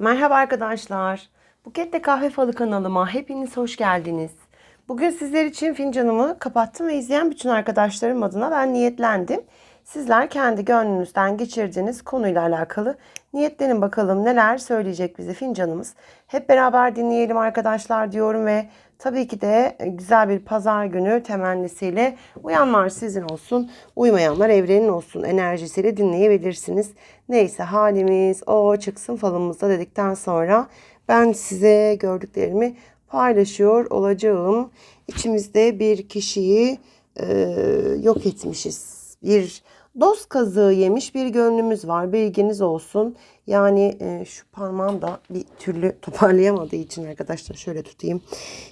Merhaba arkadaşlar. Buket'te Kahve Falı kanalıma hepiniz hoş geldiniz. Bugün sizler için fincanımı kapattım ve izleyen bütün arkadaşlarım adına ben niyetlendim. Sizler kendi gönlünüzden geçirdiğiniz konuyla alakalı niyetlenin bakalım neler söyleyecek bize fincanımız. Hep beraber dinleyelim arkadaşlar diyorum ve tabii ki de güzel bir pazar günü temennisiyle uyanlar sizin olsun, uymayanlar evrenin olsun enerjisiyle dinleyebilirsiniz. Neyse halimiz o çıksın falımızda dedikten sonra ben size gördüklerimi paylaşıyor olacağım. İçimizde bir kişiyi e, yok etmişiz. Bir dost kazığı yemiş bir gönlümüz var. Bilginiz olsun. Yani e, şu parmağım da bir türlü toparlayamadığı için arkadaşlar şöyle tutayım.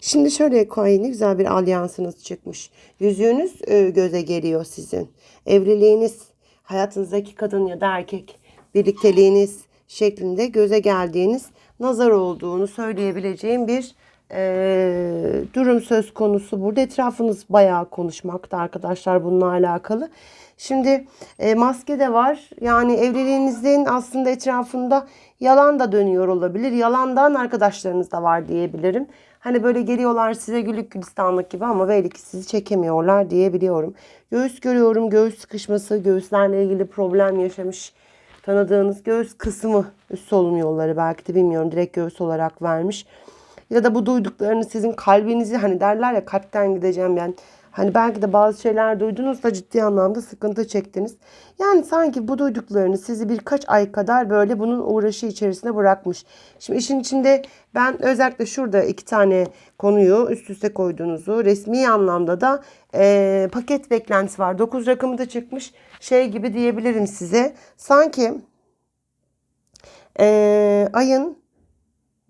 Şimdi şöyle koyun güzel bir alyansınız çıkmış. Yüzüğünüz e, göze geliyor sizin. Evliliğiniz, hayatınızdaki kadın ya da erkek birlikteliğiniz şeklinde göze geldiğiniz nazar olduğunu söyleyebileceğim bir e, durum söz konusu. Burada etrafınız bayağı konuşmakta arkadaşlar bununla alakalı. Şimdi e, maske de var. Yani evliliğinizin aslında etrafında yalan da dönüyor olabilir. Yalandan arkadaşlarınız da var diyebilirim. Hani böyle geliyorlar size gülük gülistanlık gibi ama belli ki sizi çekemiyorlar diyebiliyorum. Göğüs görüyorum. Göğüs sıkışması, göğüslerle ilgili problem yaşamış tanıdığınız göğüs kısmı üst solunum yolları belki de bilmiyorum direkt göğüs olarak vermiş. Ya da bu duyduklarınız sizin kalbinizi hani derler ya kalpten gideceğim ben. Hani belki de bazı şeyler duydunuz da ciddi anlamda sıkıntı çektiniz. Yani sanki bu duyduklarınız sizi birkaç ay kadar böyle bunun uğraşı içerisine bırakmış. Şimdi işin içinde ben özellikle şurada iki tane konuyu üst üste koyduğunuzu resmi anlamda da e, paket beklentisi var. 9 rakamı da çıkmış şey gibi diyebilirim size. Sanki e, ayın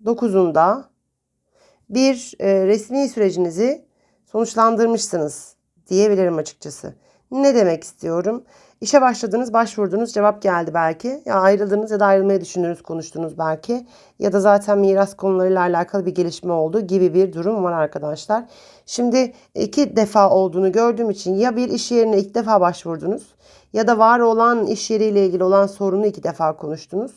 9'unda bir e, resmi sürecinizi sonuçlandırmışsınız diyebilirim açıkçası. Ne demek istiyorum? İşe başladınız, başvurdunuz, cevap geldi belki. Ya ayrıldınız ya da ayrılmayı düşündünüz, konuştunuz belki. Ya da zaten miras konularıyla alakalı bir gelişme oldu gibi bir durum var arkadaşlar. Şimdi iki defa olduğunu gördüğüm için ya bir iş yerine ilk defa başvurdunuz ya da var olan iş yeriyle ilgili olan sorunu iki defa konuştunuz.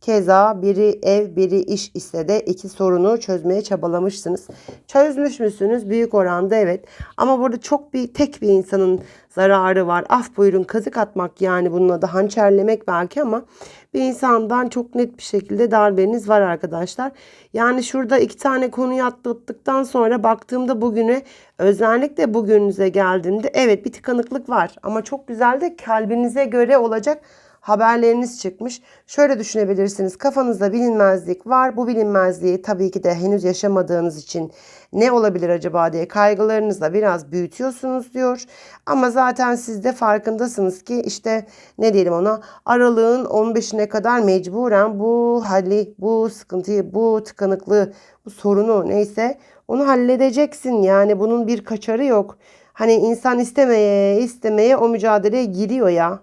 Keza biri ev biri iş ise de iki sorunu çözmeye çabalamışsınız. Çözmüş müsünüz? Büyük oranda evet. Ama burada çok bir tek bir insanın zararı var. Af buyurun kazık atmak yani bunun adı hançerlemek belki ama bir insandan çok net bir şekilde darbeniz var arkadaşlar. Yani şurada iki tane konuyu atlattıktan sonra baktığımda bugüne özellikle bugününüze geldiğimde evet bir tıkanıklık var ama çok güzel de kalbinize göre olacak haberleriniz çıkmış. Şöyle düşünebilirsiniz. Kafanızda bilinmezlik var. Bu bilinmezliği tabii ki de henüz yaşamadığınız için ne olabilir acaba diye kaygılarınızla biraz büyütüyorsunuz diyor. Ama zaten siz de farkındasınız ki işte ne diyelim ona aralığın 15'ine kadar mecburen bu hali, bu sıkıntıyı, bu tıkanıklığı, bu sorunu neyse onu halledeceksin. Yani bunun bir kaçarı yok. Hani insan istemeye istemeye o mücadeleye giriyor ya.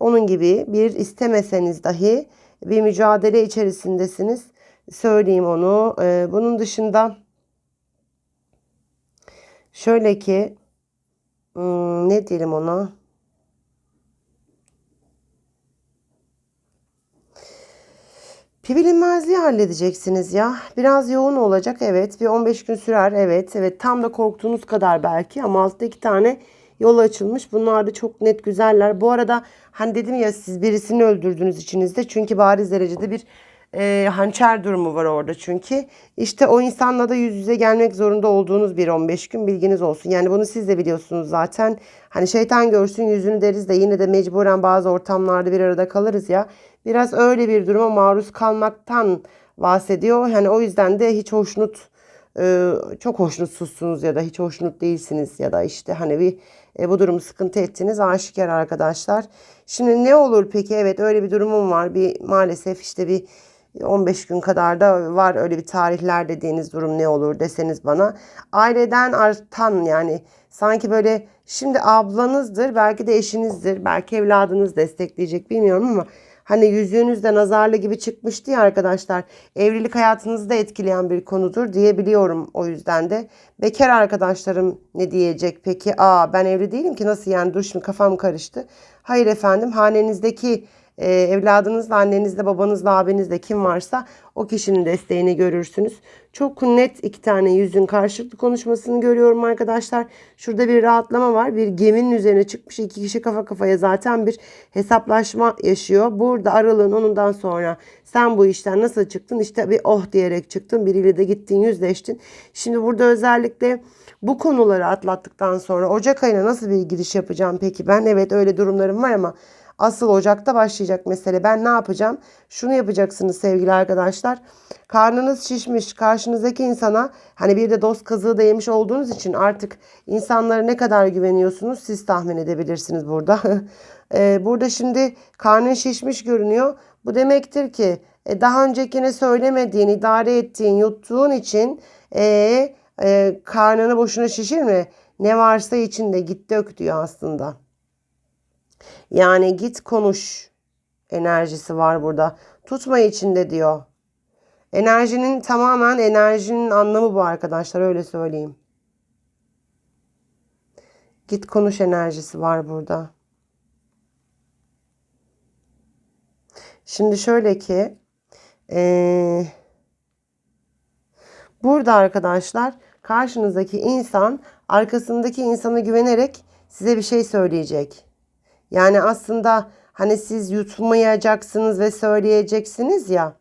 Onun gibi bir istemeseniz dahi bir mücadele içerisindesiniz. Söyleyeyim onu. Ee, bunun dışında şöyle ki hmm, ne diyelim ona? Bir bilinmezliği halledeceksiniz ya. Biraz yoğun olacak evet. Bir 15 gün sürer evet. Evet tam da korktuğunuz kadar belki ama altta iki tane yol açılmış. Bunlar da çok net güzeller. Bu arada hani dedim ya siz birisini öldürdünüz içinizde. Çünkü bariz derecede bir e, hançer durumu var orada çünkü. İşte o insanla da yüz yüze gelmek zorunda olduğunuz bir 15 gün bilginiz olsun. Yani bunu siz de biliyorsunuz zaten. Hani şeytan görsün yüzünü deriz de yine de mecburen bazı ortamlarda bir arada kalırız ya. Biraz öyle bir duruma maruz kalmaktan bahsediyor. hani o yüzden de hiç hoşnut e, çok hoşnutsuzsunuz ya da hiç hoşnut değilsiniz ya da işte hani bir e, bu durumu sıkıntı ettiniz aşikar arkadaşlar. Şimdi ne olur peki? Evet öyle bir durumum var. Bir maalesef işte bir 15 gün kadar da var öyle bir tarihler dediğiniz durum ne olur deseniz bana. Aileden artan yani sanki böyle şimdi ablanızdır belki de eşinizdir belki evladınız destekleyecek bilmiyorum ama Hani yüzüğünüzde nazarlı gibi çıkmıştı ya arkadaşlar. Evlilik hayatınızı da etkileyen bir konudur diyebiliyorum o yüzden de. Bekar arkadaşlarım ne diyecek peki? Aa ben evli değilim ki nasıl yani dur şimdi kafam karıştı. Hayır efendim hanenizdeki e, evladınızla, annenizle, babanızla, abinizle kim varsa o kişinin desteğini görürsünüz. Çok net iki tane yüzün karşılıklı konuşmasını görüyorum arkadaşlar. Şurada bir rahatlama var. Bir geminin üzerine çıkmış iki kişi kafa kafaya zaten bir hesaplaşma yaşıyor. Burada aralığın onundan sonra sen bu işten nasıl çıktın? İşte bir oh diyerek çıktın. Biriyle de gittin yüzleştin. Şimdi burada özellikle bu konuları atlattıktan sonra Ocak ayına nasıl bir giriş yapacağım peki ben? Evet öyle durumlarım var ama asıl Ocak'ta başlayacak mesele. Ben ne yapacağım? Şunu yapacaksınız sevgili arkadaşlar. Karnınız şişmiş. Karşınızdaki insana hani bir de dost kazığı da yemiş olduğunuz için artık insanlara ne kadar güveniyorsunuz siz tahmin edebilirsiniz burada. Ee, burada şimdi karnın şişmiş görünüyor. Bu demektir ki e, daha öncekine söylemediğin, idare ettiğin, yuttuğun için e, e, karnını boşuna şişirme. Ne varsa içinde git dök diyor aslında. Yani git konuş enerjisi var burada. Tutma içinde diyor. Enerjinin tamamen enerjinin anlamı bu arkadaşlar öyle söyleyeyim. Git konuş enerjisi var burada. Şimdi şöyle ki ee, burada arkadaşlar karşınızdaki insan arkasındaki insana güvenerek size bir şey söyleyecek. Yani aslında hani siz yutmayacaksınız ve söyleyeceksiniz ya.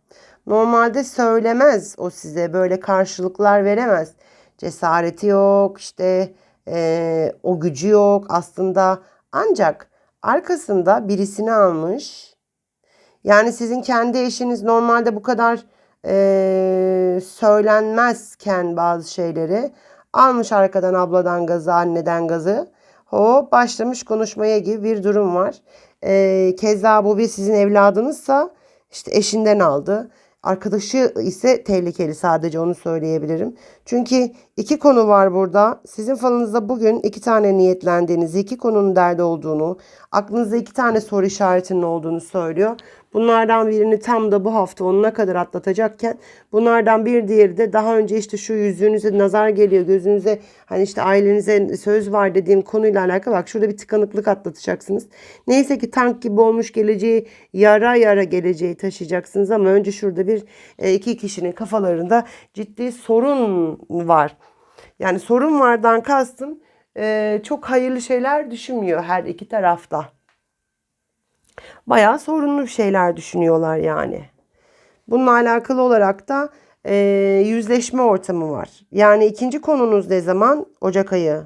Normalde söylemez o size böyle karşılıklar veremez. Cesareti yok işte e, o gücü yok aslında ancak arkasında birisini almış. Yani sizin kendi eşiniz normalde bu kadar e, söylenmezken bazı şeyleri almış arkadan abladan gazı anneden gazı hop başlamış konuşmaya gibi bir durum var. E, keza bu bir sizin evladınızsa işte eşinden aldı. Arkadaşı ise tehlikeli sadece onu söyleyebilirim. Çünkü iki konu var burada. Sizin falınızda bugün iki tane niyetlendiğiniz, iki konunun derdi olduğunu, aklınızda iki tane soru işaretinin olduğunu söylüyor. Bunlardan birini tam da bu hafta onuna kadar atlatacakken bunlardan bir diğeri de daha önce işte şu yüzünüze nazar geliyor gözünüze hani işte ailenize söz var dediğim konuyla alakalı bak şurada bir tıkanıklık atlatacaksınız. Neyse ki tank gibi olmuş geleceği yara yara geleceği taşıyacaksınız ama önce şurada bir e, iki kişinin kafalarında ciddi sorun var. Yani sorun vardan kastım e, çok hayırlı şeyler düşünmüyor her iki tarafta bayağı sorunlu şeyler düşünüyorlar yani. Bununla alakalı olarak da e, yüzleşme ortamı var. Yani ikinci konunuz ne zaman? Ocak ayı.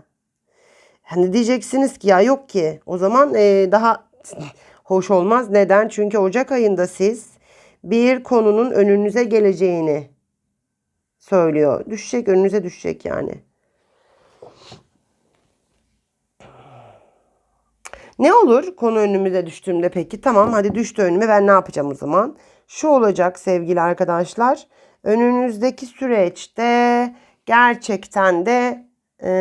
Hani diyeceksiniz ki ya yok ki o zaman e, daha hoş olmaz. Neden? Çünkü Ocak ayında siz bir konunun önünüze geleceğini söylüyor. Düşecek önünüze düşecek yani. Ne olur konu önümüze düştüğümde peki? Tamam hadi düştü önüme ben ne yapacağım o zaman? Şu olacak sevgili arkadaşlar. Önünüzdeki süreçte gerçekten de e,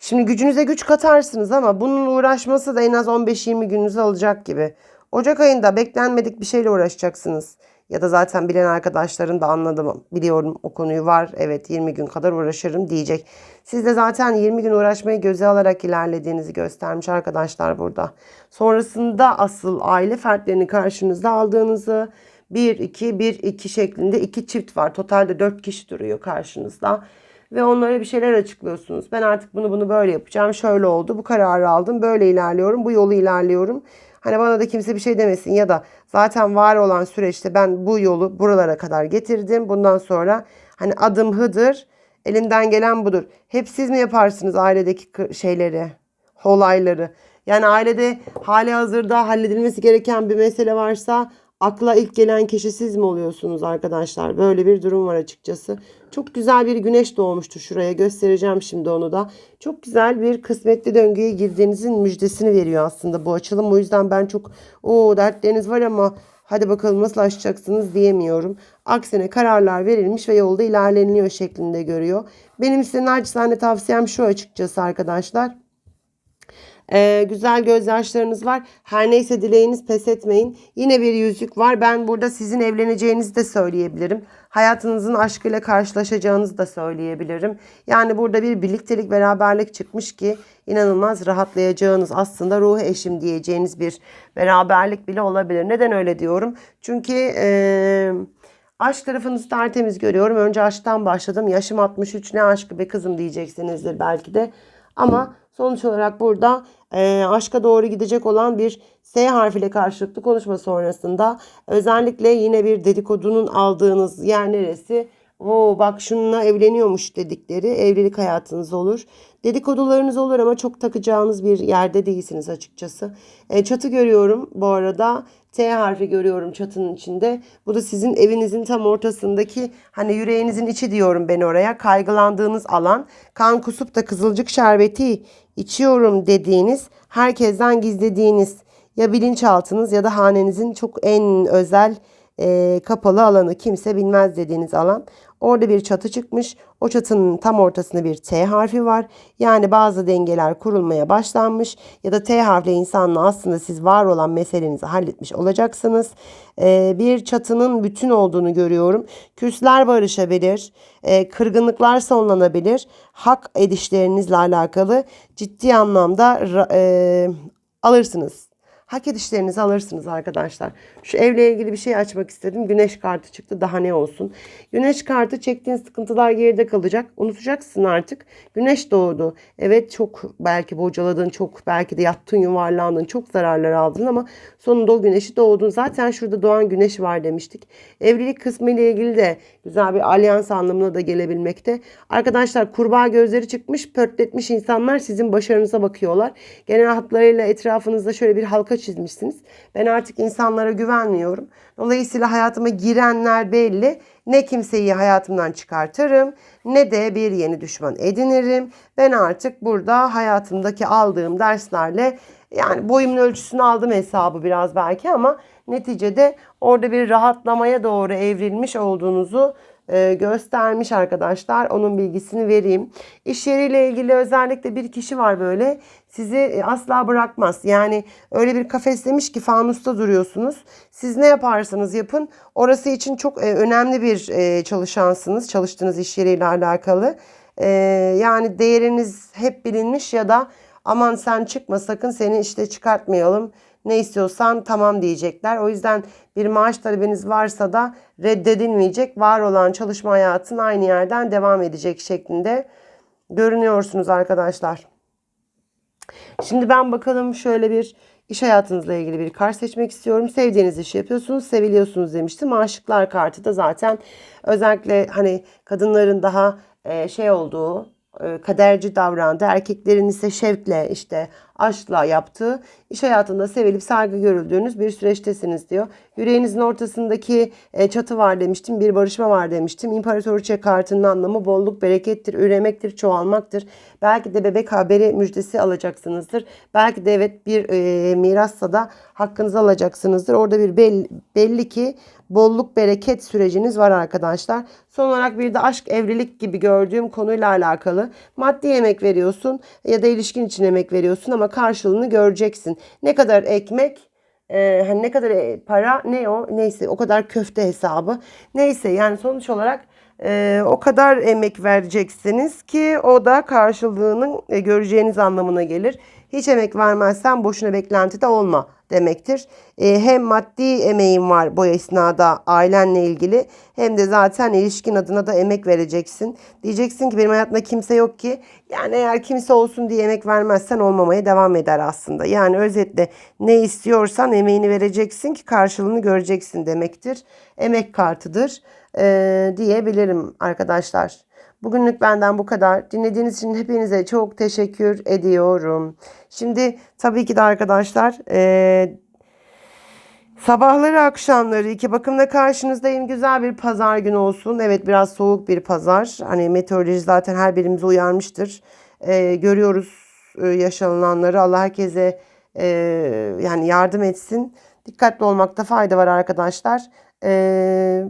şimdi gücünüze güç katarsınız ama bunun uğraşması da en az 15-20 gününüzü alacak gibi. Ocak ayında beklenmedik bir şeyle uğraşacaksınız. Ya da zaten bilen arkadaşların da anladım. Biliyorum o konuyu var. Evet 20 gün kadar uğraşırım diyecek. Siz de zaten 20 gün uğraşmayı göze alarak ilerlediğinizi göstermiş arkadaşlar burada. Sonrasında asıl aile fertlerini karşınızda aldığınızı 1 2 1 2 şeklinde iki çift var. Totalde 4 kişi duruyor karşınızda ve onlara bir şeyler açıklıyorsunuz. Ben artık bunu bunu böyle yapacağım. Şöyle oldu. Bu kararı aldım. Böyle ilerliyorum. Bu yolu ilerliyorum. Hani bana da kimse bir şey demesin ya da zaten var olan süreçte ben bu yolu buralara kadar getirdim. Bundan sonra hani adım hıdır. Elimden gelen budur. Hep siz mi yaparsınız ailedeki şeyleri, olayları? Yani ailede hali hazırda halledilmesi gereken bir mesele varsa akla ilk gelen kişi siz mi oluyorsunuz arkadaşlar? Böyle bir durum var açıkçası. Çok güzel bir güneş doğmuştu şuraya. Göstereceğim şimdi onu da. Çok güzel bir kısmetli döngüye girdiğinizin müjdesini veriyor aslında bu açılım. O yüzden ben çok o dertleriniz var ama hadi bakalım nasıl aşacaksınız diyemiyorum. Aksine kararlar verilmiş ve yolda ilerleniliyor şeklinde görüyor. Benim size naçizane tavsiyem şu açıkçası arkadaşlar. Ee, güzel gözyaşlarınız var. Her neyse dileğiniz pes etmeyin. Yine bir yüzük var. Ben burada sizin evleneceğinizi de söyleyebilirim. Hayatınızın aşkıyla karşılaşacağınızı da söyleyebilirim. Yani burada bir birliktelik, beraberlik çıkmış ki inanılmaz rahatlayacağınız aslında ruh eşim diyeceğiniz bir beraberlik bile olabilir. Neden öyle diyorum? Çünkü eee Aşk tarafınızı tertemiz görüyorum. Önce aşktan başladım. Yaşım 63 ne aşkı be kızım diyeceksinizdir belki de. Ama sonuç olarak burada e, aşka doğru gidecek olan bir S harfiyle karşılıklı konuşma sonrasında özellikle yine bir dedikodunun aldığınız yer neresi? Oo bak şununla evleniyormuş dedikleri evlilik hayatınız olur. Dedikodularınız olur ama çok takacağınız bir yerde değilsiniz açıkçası. E, çatı görüyorum bu arada. T harfi görüyorum çatının içinde. Bu da sizin evinizin tam ortasındaki hani yüreğinizin içi diyorum ben oraya. Kaygılandığınız alan. Kan kusup da kızılcık şerbeti içiyorum dediğiniz, herkesten gizlediğiniz ya bilinçaltınız ya da hanenizin çok en özel e, kapalı alanı kimse bilmez dediğiniz alan. Orada bir çatı çıkmış. O çatının tam ortasında bir T harfi var. Yani bazı dengeler kurulmaya başlanmış ya da T harfli insanla aslında siz var olan meselenizi halletmiş olacaksınız. Ee, bir çatının bütün olduğunu görüyorum. Küsler barışabilir, e, kırgınlıklar sonlanabilir. Hak edişlerinizle alakalı ciddi anlamda e, alırsınız hak edişlerinizi alırsınız arkadaşlar. Şu evle ilgili bir şey açmak istedim. Güneş kartı çıktı. Daha ne olsun. Güneş kartı çektiğin sıkıntılar geride kalacak. Unutacaksın artık. Güneş doğdu. Evet çok belki bocaladın. Çok belki de yattın yuvarlandın. Çok zararlar aldın ama sonunda o güneşi doğdun. Zaten şurada doğan güneş var demiştik. Evlilik kısmı ile ilgili de güzel bir alyans anlamına da gelebilmekte. Arkadaşlar kurbağa gözleri çıkmış. Pörtletmiş insanlar sizin başarınıza bakıyorlar. Genel hatlarıyla etrafınızda şöyle bir halka çizmişsiniz. Ben artık insanlara güvenmiyorum. Dolayısıyla hayatıma girenler belli. Ne kimseyi hayatımdan çıkartırım ne de bir yeni düşman edinirim. Ben artık burada hayatımdaki aldığım derslerle yani boyumun ölçüsünü aldım hesabı biraz belki ama neticede orada bir rahatlamaya doğru evrilmiş olduğunuzu e, göstermiş arkadaşlar. Onun bilgisini vereyim. İş yeriyle ilgili özellikle bir kişi var böyle sizi e, asla bırakmaz. Yani öyle bir kafeslemiş ki fanusta duruyorsunuz. Siz ne yaparsanız yapın orası için çok e, önemli bir çalışansınız. Çalıştığınız iş yeriyle alakalı. Yani değeriniz hep bilinmiş ya da aman sen çıkma sakın seni işte çıkartmayalım ne istiyorsan tamam diyecekler. O yüzden bir maaş talebiniz varsa da reddedilmeyecek. Var olan çalışma hayatın aynı yerden devam edecek şeklinde görünüyorsunuz arkadaşlar. Şimdi ben bakalım şöyle bir iş hayatınızla ilgili bir kart seçmek istiyorum. Sevdiğiniz işi yapıyorsunuz, seviliyorsunuz demiştim. Aşıklar kartı da zaten özellikle hani kadınların daha şey olduğu, e, kaderci davrandı. Erkeklerin ise şevkle işte aşkla yaptığı iş hayatında sevilip saygı görüldüğünüz bir süreçtesiniz diyor. Yüreğinizin ortasındaki e, çatı var demiştim. Bir barışma var demiştim. İmparatoriçe kartının anlamı bolluk, berekettir, üremektir, çoğalmaktır. Belki de bebek haberi müjdesi alacaksınızdır. Belki de evet bir e, mirassa da hakkınızı alacaksınızdır. Orada bir belli, belli ki bolluk bereket süreciniz var arkadaşlar. Son olarak bir de aşk evlilik gibi gördüğüm konuyla alakalı maddi emek veriyorsun ya da ilişkin için emek veriyorsun ama karşılığını göreceksin. Ne kadar ekmek e, hani ne kadar e, para ne o neyse o kadar köfte hesabı neyse yani sonuç olarak e, o kadar emek vereceksiniz ki o da karşılığını e, göreceğiniz anlamına gelir. Hiç emek vermezsen boşuna beklentide olma demektir. E, hem maddi emeğin var bu esnada ailenle ilgili hem de zaten ilişkin adına da emek vereceksin. Diyeceksin ki benim hayatımda kimse yok ki. Yani eğer kimse olsun diye emek vermezsen olmamaya devam eder aslında. Yani özetle ne istiyorsan emeğini vereceksin ki karşılığını göreceksin demektir. Emek kartıdır e, diyebilirim arkadaşlar. Bugünlük benden bu kadar. Dinlediğiniz için hepinize çok teşekkür ediyorum. Şimdi tabii ki de arkadaşlar e, sabahları akşamları iki bakımda karşınızdayım. Güzel bir pazar günü olsun. Evet biraz soğuk bir pazar. Hani meteoroloji zaten her birimizi uyarmıştır. E, görüyoruz e, yaşanılanları. Allah herkese e, yani yardım etsin. Dikkatli olmakta fayda var arkadaşlar. E,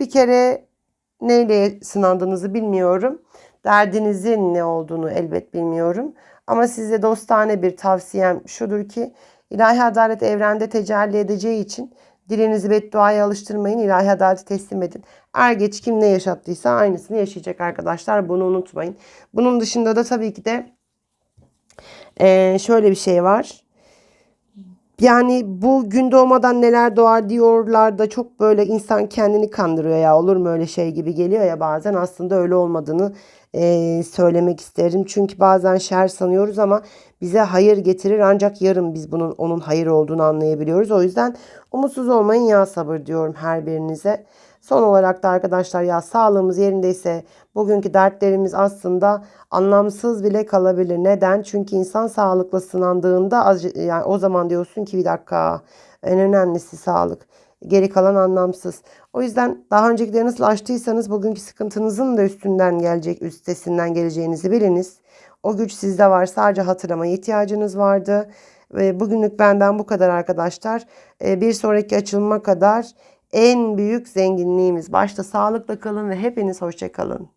bir kere neyle sınandığınızı bilmiyorum. Derdinizin ne olduğunu elbet bilmiyorum. Ama size dostane bir tavsiyem şudur ki ilahi adalet evrende tecelli edeceği için dilinizi bedduaya alıştırmayın. ilahi adaleti teslim edin. Er geç kim ne yaşattıysa aynısını yaşayacak arkadaşlar. Bunu unutmayın. Bunun dışında da tabii ki de şöyle bir şey var. Yani bu gün doğmadan neler doğar diyorlar da çok böyle insan kendini kandırıyor ya olur mu öyle şey gibi geliyor ya bazen aslında öyle olmadığını eee, söylemek isterim. Çünkü bazen şer sanıyoruz ama bize hayır getirir ancak yarın biz bunun onun hayır olduğunu anlayabiliyoruz. O yüzden umutsuz olmayın ya sabır diyorum her birinize. Son olarak da arkadaşlar ya sağlığımız yerindeyse bugünkü dertlerimiz aslında anlamsız bile kalabilir. Neden? Çünkü insan sağlıkla sınandığında az- yani o zaman diyorsun ki bir dakika en önemlisi sağlık. Geri kalan anlamsız. O yüzden daha öncekileri nasıl aştıysanız bugünkü sıkıntınızın da üstünden gelecek, üstesinden geleceğinizi biliniz. O güç sizde var. Sadece hatırlamaya ihtiyacınız vardı. Bugünlük benden bu kadar arkadaşlar. Ee, Bir sonraki açılıma kadar en büyük zenginliğimiz. Başta sağlıkla kalın ve hepiniz hoşça kalın.